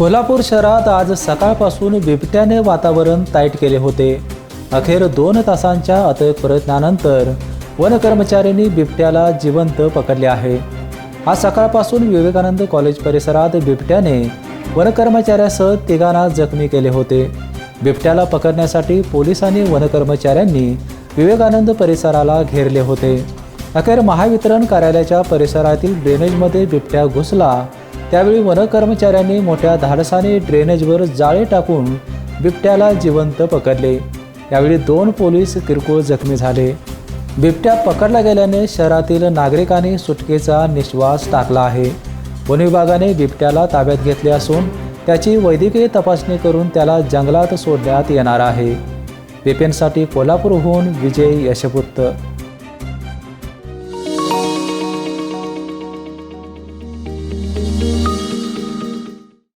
कोल्हापूर शहरात आज सकाळपासून बिबट्याने वातावरण ताईट केले होते. अखेर दोन तासांच्या अथक प्रयत्नानंतर वन कर्मचाऱ्यांनी बिबट्याला जिवंत पकडले आहे. आज सकाळपासून विवेकानंद कॉलेज परिसरात बिबट्याने वन कर्मचाऱ्यासह तिघांना जखमी केले होते. बिबट्याला पकडण्यासाठी पोलीस आणि वन कर्मचाऱ्यांनी विवेकानंद परिसराला घेरले होते. अखेर महावितरण कार्यालयाच्या परिसरातील ड्रेनेजमध्ये बिबट्या घुसला त्यावेळी वन कर्मचाऱ्यांनी मोठ्या धाडसाने ड्रेनेजवर जाळे टाकून बिबट्याला जिवंत पकडले. यावेळी दोन पोलीस किरकोळ जखमी झाले. बिबट्या पकडला गेल्याने शहरातील नागरिकांनी सुटकेचा निश्वास टाकला आहे. वन विभागाने बिबट्याला ताब्यात घेतले असून त्याची वैद्यकीय तपासणी करून त्याला जंगलात सोडण्यात येणार आहे. बिपिनसाठी कोल्हापूरहून विजय यशपुत्त.